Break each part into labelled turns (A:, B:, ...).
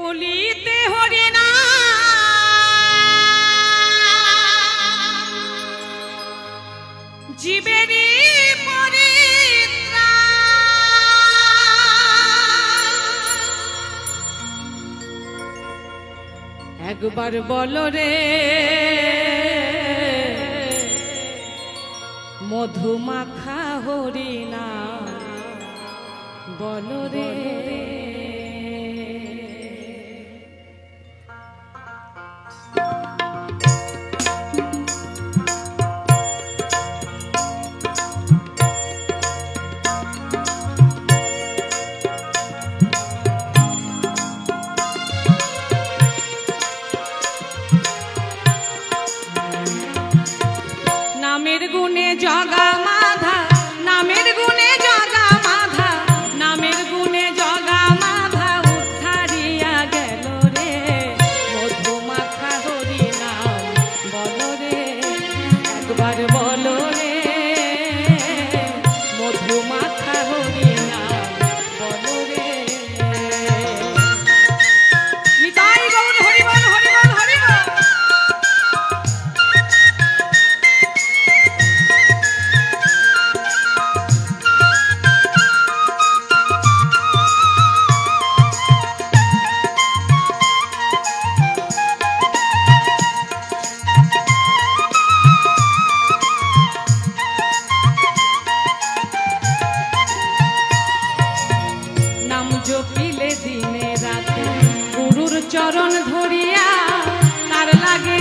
A: কলিতে হরি না। জীবেরই একবার বলো রে মধুমাখা হরিণা। বলো রে। একবার বল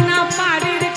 A: না পারে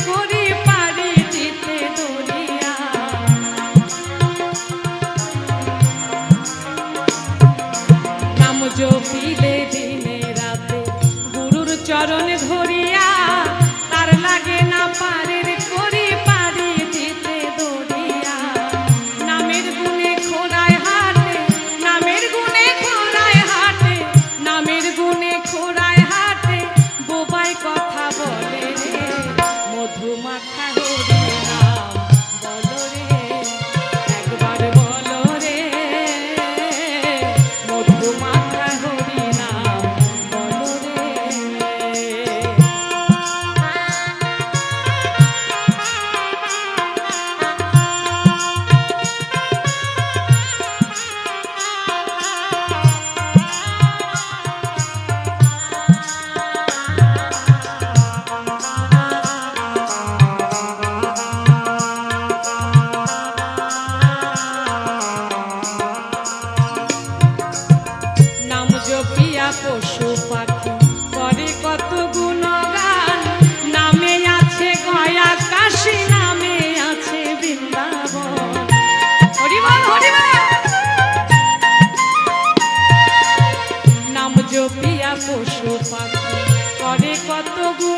A: করে কত গু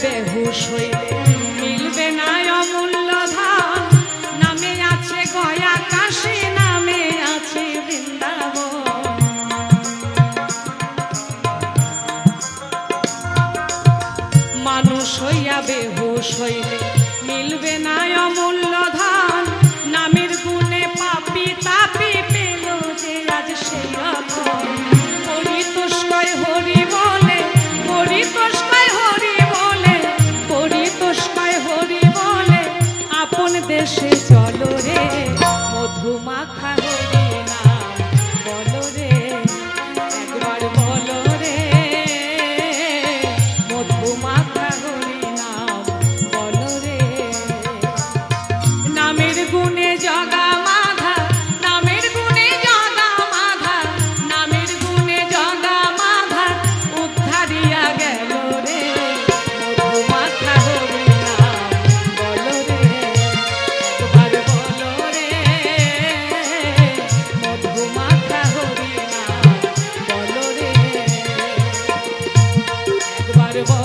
A: বেহুশ হইলে Mário